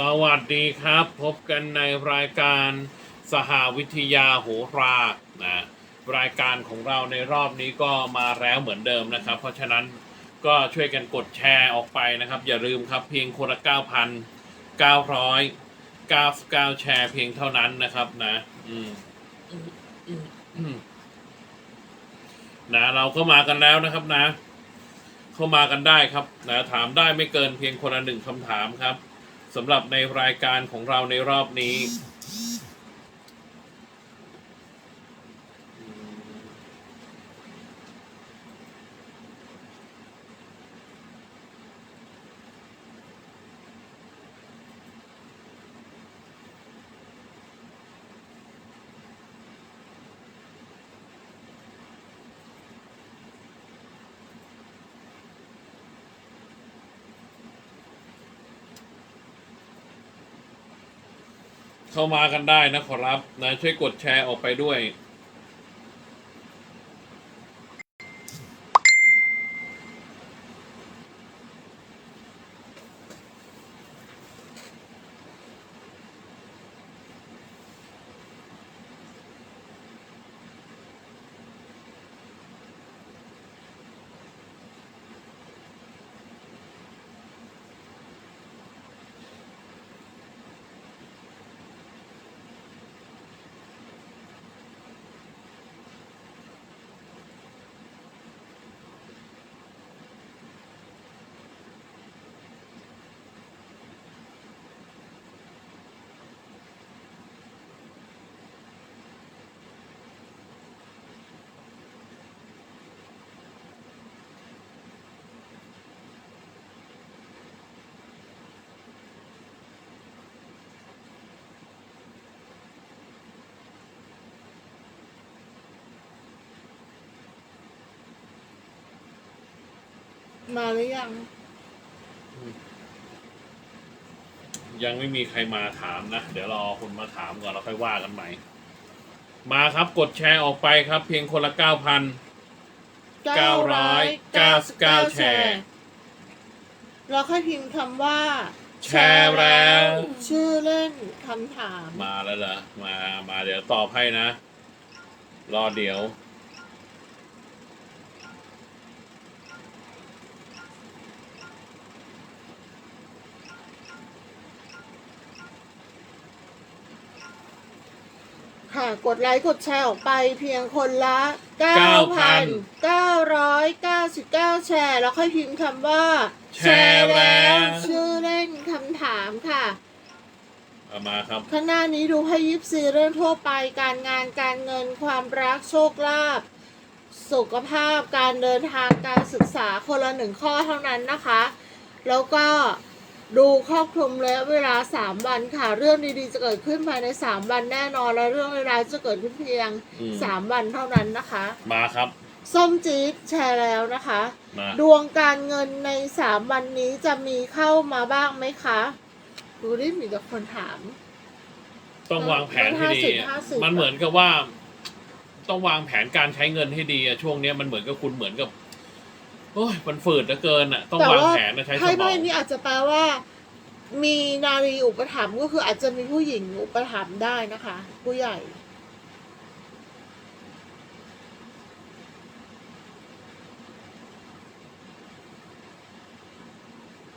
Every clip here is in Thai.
สวัสดีครับ พบกันในรายการสหวิทยาโหรานะรายการของเราในรอบนี้ก็มาแล้วเหมือนเดิมนะครับ เพราะฉะนั้นก็ช่วยกันกดแชร์ออกไปนะครับ อย่าลืมครับเพียงคนละ 9,999 แชร์เพียงเท่านั้นนะครับนะอืมนะเราก็มากันแล้วนะครับนะ เข้ามากันได้ครับนะถามได้ไม่เกินเพียงคนละหนึ่งคำถามครับ สำหรับในรายการของเราในรอบนี้ เข้ามากันได้นะขอรับนะช่วยกดแชร์ออกไปด้วย มาหรือยัง ยังไม่มีใครมาถามนะ เดี๋ยวรอคุณมาถามก่อนเราค่อยว่ากันใหม่ มาครับกดแชร์ออกไปครับ เพียงคนละ9,000 999แชร์เราค่อยพิมพ์คำว่า แชร์แล้ว ชื่อเล่นคำถาม มาแล้วเหรอมามาเดี๋ยวตอบให้นะ รอเดี๋ยว ค่ะกดไลค์กดแชร์ออกไปเพียงคนละ 9,999 แชร์ แล้วค่อยพิมพ์คำว่า แชร์แล้ว ชื่อเล่นคำถามค่ะ เอามาครับ ข้างหน้านี้ดูให้ยิบซีเรื่องทั่วไปการงานการเงินความรักโชคลาภสุขภาพการเดินทางการศึกษาคนละหนึ่งข้อเท่านั้นนะคะ แล้วก็ ดูครอบคลุมและเวลา 3 วันค่ะ เรื่องดีๆจะเกิดขึ้นภายใน 3 วันแน่นอน และเรื่องร้ายๆจะเกิดขึ้นเพียง อืม 3 วันเท่านั้นนะคะ มาครับ ส้มจี๊ดแชร์แล้วนะคะ มาดวงการเงินใน 3 วันนี้จะมีเข้ามาบ้างไหมคะดูดิมีแต่คนถาม ต้องวางแผนให้ดี50 50มันเหมือนกับว่า ต้องวางแผนการใช้เงินให้ดีอะช่วงเนี้ยมันเหมือนกับคุณเหมือนกับ โอ้ยมันฝืดเหลือเกินอะต้องวางแผนนะใช้สไพ่มใบองนี้อาจจะแปลว่า มีนารีอุปถัมภ์ก็คืออาจจะมีผู้หญิงอุปถัมภ์ได้นะคะ ผู้ใหญ่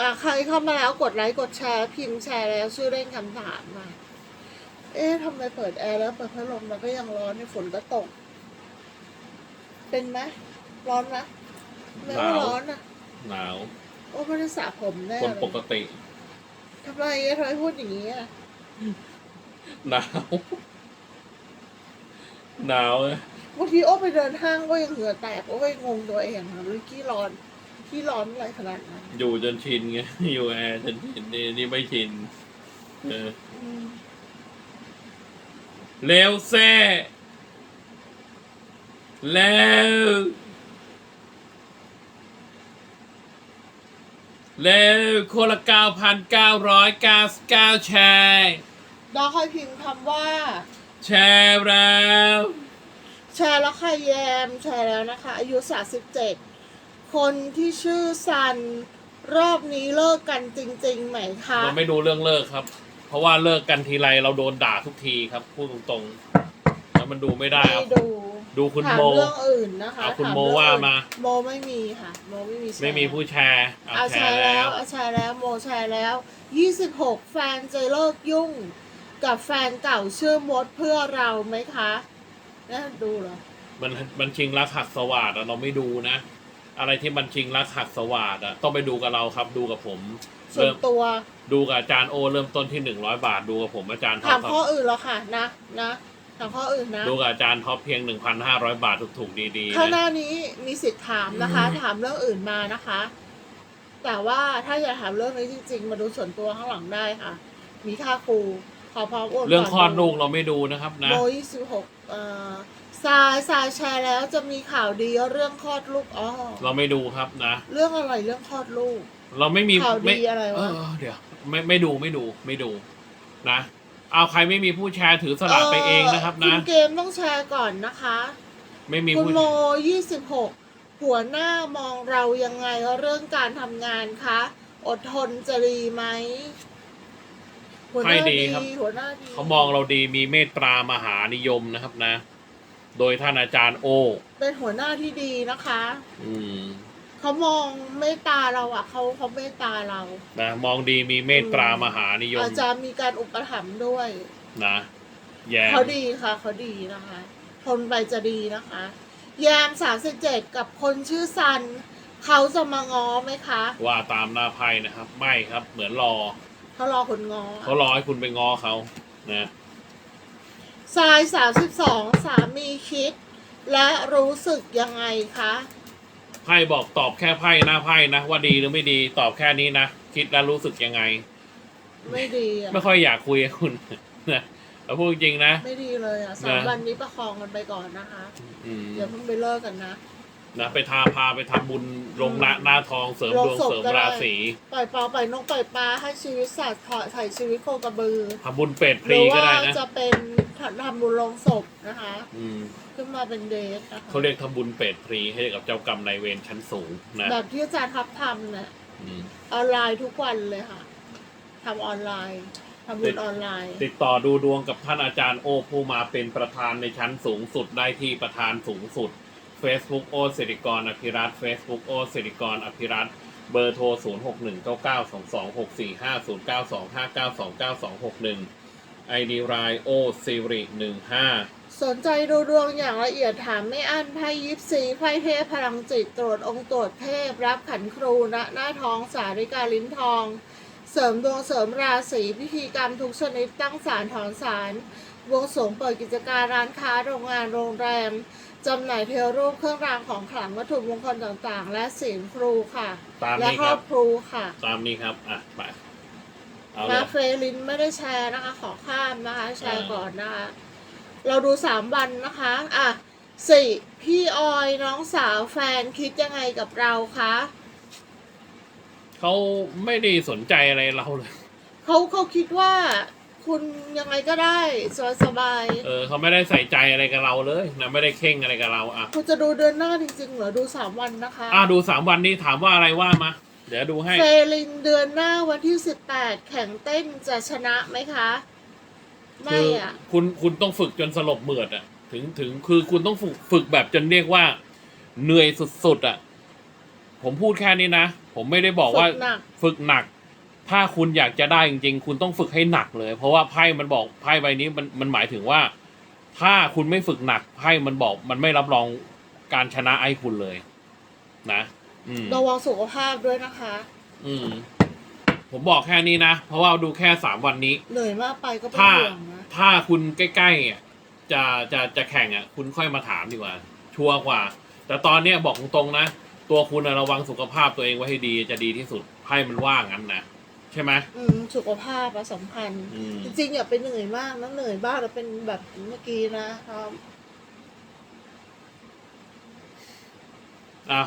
อะใครเข้ามาแล้วกดไลค์กดแชร์พิมพ์แชร์แล้วชื่อเล่นคำถามมา เอ๊ะทำไมเปิดแอร์แล้วเปิดพัดลมแล้วก็ยังร้อนในฝนก็ตก เป็นไหมร้อนไหม ไม่ว่าร้อนอะ หนาว โอ้ไม่ได้สระผมแน่คนเลยปกติทำไมอะทำไมพูดอย่างนี้อะหนาว หนาวเลยบางทีโอ้ไปเดินห้างก็ยังเหงื่อแตกโอ้ไปงงตัวเองค่ะรู้ขี้ร้อนขี้ร้อนอะไรขนาดนั้นอยู่จนชินไง อยู่แอร์จนชินนี่นี่ไม่ชิน เอออืมเร็วแซ่แล้ว เร็วคนละเก้าพันเก้าร้อยเก้าสิบเก้าแชร์ดอกคอยพิมพ์คำว่า แชร์แล้ว แชร์แล้วค่ะแยม แชร์แล้วนะคะ อายุ37คนที่ชื่อซัน รอบนี้เลิกกันจริง ๆ ไหมคะ เราไม่ดูเรื่องเลิกครับ เพราะว่าเลิกกันทีไรเราโดนด่าทุกทีครับพูดตรงๆ แล้วมันดูไม่ได้คไม่รับดู ดูคุณถามโม เรื่องอื่นนะคะเอาคุณถโมเรื่องว่าอื่นมาโมไม่มีค่ะ โมไม่มีแชร์ไม่มีผู้แชร์เอาเอาแชแชร์ร์แล้แล้วว เอาแชร์แล้ว โมแชร์แล้ว 26 แฟนจะเลิกยุ่ง กับแฟนเก่าชื่อมดเพื่อเราไหมคะนะดูเหรอ มันมันชิงรักหักสวัสดอะเราไม่ดูนะ อะไรที่มันชิงรักหักสวัสดอะต้องไปดูกับเราครับ ดูกับผมส่วเริ่นมตัว ดูกับอาจารย์โอ เริ่มต้นที่หนึ่งร้อยบาทดูกับผมอาจารย์ท็อถาปมครับข้ออื่นแล้วค่ะนะนะ ถามข้ออื่นนะ ดูกับอาจารย์ท็อปเพียงหนึ่งพันห้าร้อยบาทถูกๆดีๆข้างหนะ น้านี้มีสิทธิ์ถามนะคะ อืม ถามเรื่องอื่นมานะคะ แต่ว่าถ้าอยากถามเรื่องนี้จริง ๆ มาดูส่วนตัวข้างหลังได้ค่ะ มีค่าครูขอพร้อมโอนเรื่องคลอดก่นลูกเราไม่ดูนะครับนะโบยี่สิบหกเอ่อทรายทรายแชร์แล้วจะมีข่าวดีเรื่องคลอดลูกอ๋อเราไม่ดูครับนะ เรื่องอะไรเรื่องคลอดลูก เราไม่มีข่าวดีไม่อะไรวะ เออเดี๋ยวไม่ไม่ดูไม่ดูไม่ดูนะ เอาใครไม่มีผู้แชร์ถือสลับไปเองนะครับคุนะณเกมต้องแชร์ก่อนนะคะ ไม่มีคุณผู้โมยี่สิบหกหัวหน้ามองเรายังไงเรื่องการทำงานคะ อดทนจะดีไหมหัวหน้าดีหัวหน้าดีเขามองเราดีมีเมตตามหานิยมนะครับนะ โดยท่านอาจารย์โอ เป็นหัวหน้าที่ดีนะคะ อืม เขามองเมตตาเราอะเขาเขาเมตตาเรานะมองดีมีเมตตามหานิยมอาจจะมีการอุปถัมภ์ด้วยนะแย่เขาดีค่ะเขาดีนะคะทนไปจะดีนะคะยามสามสิบเจ็ดกับคนชื่อซันเขาจะมาง้อไหมคะ ว่าตามหน้าไพ่นะครับ ไม่ครับ เหมือนรอเขารอคนง้อเขารอให้คุณไปง้อเขานะทรายสามสิบสองสามีคิด และรู้สึกยังไงคะ ไพ่บอกตอบแค่ไพ่หน้าไพ่นะว่าดีหรือไม่ดีตอบแค่นี้นะคิดแล้วรู้สึกยังไง ไม่ดีอะไม่ค่อยอยากคุยกับคุณนะเอาพูดจริงๆนะ ไม่ดีเลยอะสามนะวันนี้ประคองกันไปก่อนนะคะอืมอย่าเพิ่งไปเลิกกันนะนะไปทาพาไปทำบุญลงหน้าหน้าทองเสริมลงดวงศพเสริมก็ได้ราศีปล่อยปลาปล่อยนกปล่อยปลาให้ชีวิตสัตว์ถอดไถ่ชีวิตโคกระบือทำบุญเป็ดพหรืรีอก็ว่าได้นะจะเป็นทำบุญลงศพนะคะ อืมขึ้น มาเป็นเดทนะคะเขาเรียกทำบุญเป็ดพรีให้กับเจ้ากรรมนายเวรชั้นสูงนะแบบที่อาจารย์ทับทำเนี่ยอืม ออนไลน์ทุกวันเลยค่ะทำออนไลน์ทำบุญออนไลน์ ติดต่อดูดวงกับท่านอาจารย์โอผู้มาเป็นประธานในชั้นสูงสุดได้ที่ประธานสูงสุด Facebook โอสิริกรอภิรัตน์ Facebook โอสิริกรอภิรัตน์เบอร์โทร 0 6 1 9 9 2 2 6 4 5 0 9 2 5 9 2 9 2 6 1 ID รายโอสิริ15สนใจดูดวงอย่างละเอียดถามไม่อั้นไพ่ยิปซีไพ่เทพพลังจิตตรวจองค์ตรวจเทพ รับขันครูณหน้าท้องสาริกาลิ้นทอง เสริมดวงเสริมราศีพิธีกรรมทุกชนิดตั้งศาลถอนศาลบวงสรวงเปิดกิจการร้านค้าโรงงานโรงแรมจำหน่ายเทวรูปเครื่องรางของขลังวัตถุมงคลต่างๆ และศีลครูค่ะ ตามและนี้คครรัอบบครูค่ะ ตามนี้ครับ อะ ไป เอาเลมายเฟรลินไม่ได้แชร์นะคะ ขอข้ามนะคะ แชร์อ่าก่อนนะคะ เราดูสามวันนะคะ อะสี่พี่ออยน้องสาวแฟนคิดยังไงกับเราคะเขาไม่ได้สนใจอะไรเราเลย เขาเขาคิดว่าคุณยังไงก็ได้สบายสบายเออเขาไม่ได้ใส่ใจอะไรกับเราเลยนะไม่ได้เข่งอะไรกับเราอะคุณจะดูเดือนหน้าจริงๆเหรอดูสามวันนะคะ อะดูสามวันนี้ถามว่าอะไรว่ามา เดี๋ยวดูให้ เฟลินเดือนหน้าวันที่สิบแปดแข่งเต้นจะชนะไหมคะ ไม่คืออะ คุณคุณต้องฝึกจนสลบเหมือดอะ ถึงถึงคือคุณต้องฝึกฝึกแบบจนเรียกว่า เหนื่อยสุดๆอะ ผมพูดแค่นี้นะ ผมไม่ได้บอกว่า ฝึกหนัก ฝึกหนัก ถ้าคุณอยากจะได้จริง ๆ คุณต้องฝึกให้หนักเลย เพราะว่าไพ่มันบอกไพ่ใบนี้มันมันหมายถึงว่า ถ้าคุณไม่ฝึกหนักไพ่มันบอกมันไม่รับรองการชนะไอ้คุณเลย นะ อืมระวังสุขภาพด้วยนะคะ อืมผมบอกแค่นี้นะ เพราะว่าดูแค่สามวันนี้ เหนื่อยมากไปก็เป็นถ้าห่วงนะ ถ้าคุณใกล้ๆอะจะจะจะแข่งอะ คุณค่อยมาถามดีกว่า ชัวร์กว่า แต่ตอนเนี้ยบอกตรงๆนะ ตัวคุณอะระวังสุขภาพตัวเองไว้ให้ดีจะดีที่สุดไพ่มันว่างั้นนะใช่ไหม อืมสุขภาพอะสำคัญ อืม จริงๆอย่าไปเหนื่อยมากนะเหนื่อยบ้างแล้วเป็นแบบเมื่อกี้นะครับ อะ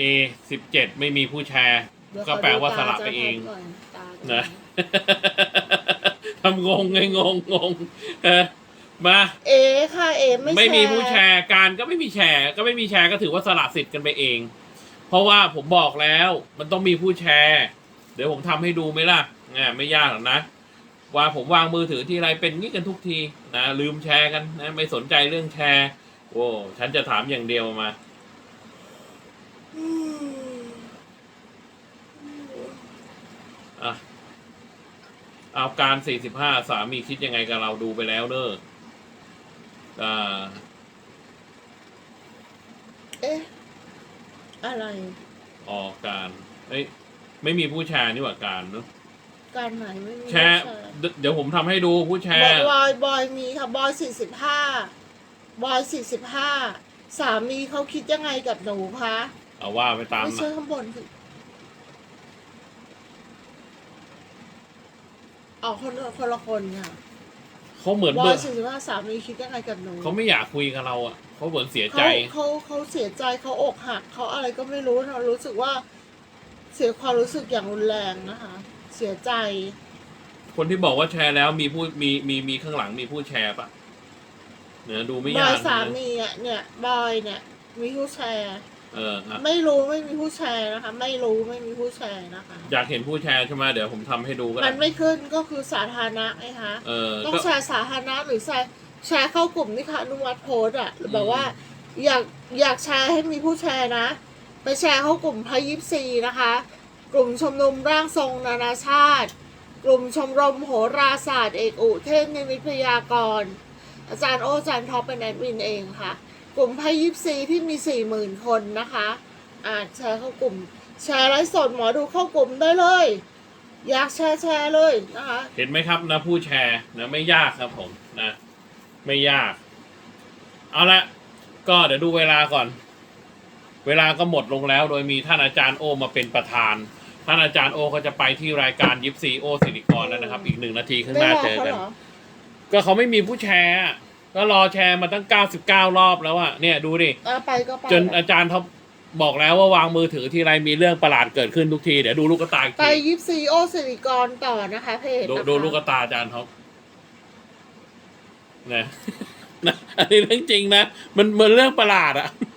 A สิบเจ็ดไม่มีผู้แชร์เดี๋ยก็ขอแปลว่าดูสตลับไปเองาจารย์พบหน่ยตานะทำงงไงงงงงเออมาเอค่ะเอไม่ไม่มีผู้แชร์การก็ไม่มีแชร์ ก็ไม่มีแชร์ก็ถือว่าสละสิทธิ์กันไปเอง เพราะว่าผมบอกแล้วมันต้องมีผู้แชร์ เดี๋ยวผมทำให้ดูไหมล่ะแหมไม่ยากหรอกนะ ว่าผมวางมือถือที่ไรเป็นงี้กันทุกทีนะลืมแชร์กันนะไม่สนใจเรื่องแชร์โอ้ฉันจะถามอย่างเดียวมา อืมอะเอาการสี่สิบห้าสามีคิดยังไงกับเราดูไปแล้วเนอะอ่า เอ๊ะ อะไร ออกการเอ้ยไม่มีผู้แชร์นี่หว่าการเนอะการไหนไม่มีแชร์เดี๋ยวเดี๋ยวผมทำให้ดูผู้แชบอร์ยบอยบอยมีค่ะบอยสี่สิบห้าบอยสี่สิบห้าสามีเขาคิดยังไงกับหนูคะ เอาว่าไปตาม ไม่นะใช่ข้างบนสิออกคนละคนละคนค่ะเขาเหมือนบอเบิยกสี่สิบห้าสามีคิดยังไงกับหนูเขาไม่อยากคุยกับเราอะเขาเหมือนเสียใจ เขาเขาเขาเสียใจเขาอกหักเขาอะไรก็ไม่รู้เรารู้สึกว่า เสียความรู้สึกอย่างรุนแรงนะคะ เสียใจ คนที่บอกว่าแชร์แล้วมีผู้มีมีมีข้างหลังมีผู้แชร์ปะเนี่ยดูไม่บยาอยกสานะมีอะเนี่ยบอยเนี่ย มีผู้แชร์ เอออะไม่รู้ไม่มีผู้แชร์นะคะ ไม่รู้ไม่มีผู้แชร์นะคะ อยากเห็นผู้แชร์ใช่ไหมเดี๋ยวผมทำให้ดูก็มัได้นไม่ขึ้นก็คือสาธารณะไงคะ เออต้องก็ แชร์สาธารณะหรือแชร์แชร์เข้ากลุ่มที่ค่ะอนุวัตโพสต์อะหรือแบบอืมว่า อยากอยากแชร์ให้มีผู้แชร์นะ ไปแชร์เข้ากลุ่มพายิปซีนะคะ กลุ่มชมรมร่างทรงนานาชาติ กลุ่มชมรมโหราศาสตร์เอกอุเทพนิมิตพยากรณ์อาจารย์โออาจารย์ท็อปเป็นแอดมินเองค่ะ กลุ่มพายิปซีที่มีสี่หมื่นคนนะคะ อาจแชร์เข้ากลุ่ม แชร์ไลฟ์สดหมอดูเข้ากลุ่มได้เลย อยากแชร์แชร์เลยนะคะ เห็นไหมครับนะผู้แชร์นะไม่ยากครับผมนะ ไม่ยาก เอาละก็เดี๋ยวดูเวลาก่อน เวลาก็หมดลงแล้ว โดยมีท่านอาจารย์โอมาเป็นประธาน ท่านอาจารย์โอก็จะไปที่รายการยิปซีโอสิริกรแล้วนะครับ อีกหนึ่งนาทีข้างหได้น้ารอเจอเขากันเหรอก็เขาไม่มีผู้แชร์อะ ก็รอแชร์มาตั้ง 99 รอบแล้วอะเนี่ยดูดิเอาไปก็ไปจนอาจารย์เขาบอกแล้วว่าวางมือถือที่ไรมีเรื่องประหลาดเกิดขึ้นทุกทีเดี๋ยวดูลูกตาอีกไปทียิปซีโอสิริกรต่อนะคะเพจดูนะคะดูลูกตาอาจารย์เขานะนะอันนี้เรื่องจริงนะมันเหมือนเรื่องประหลาดอะ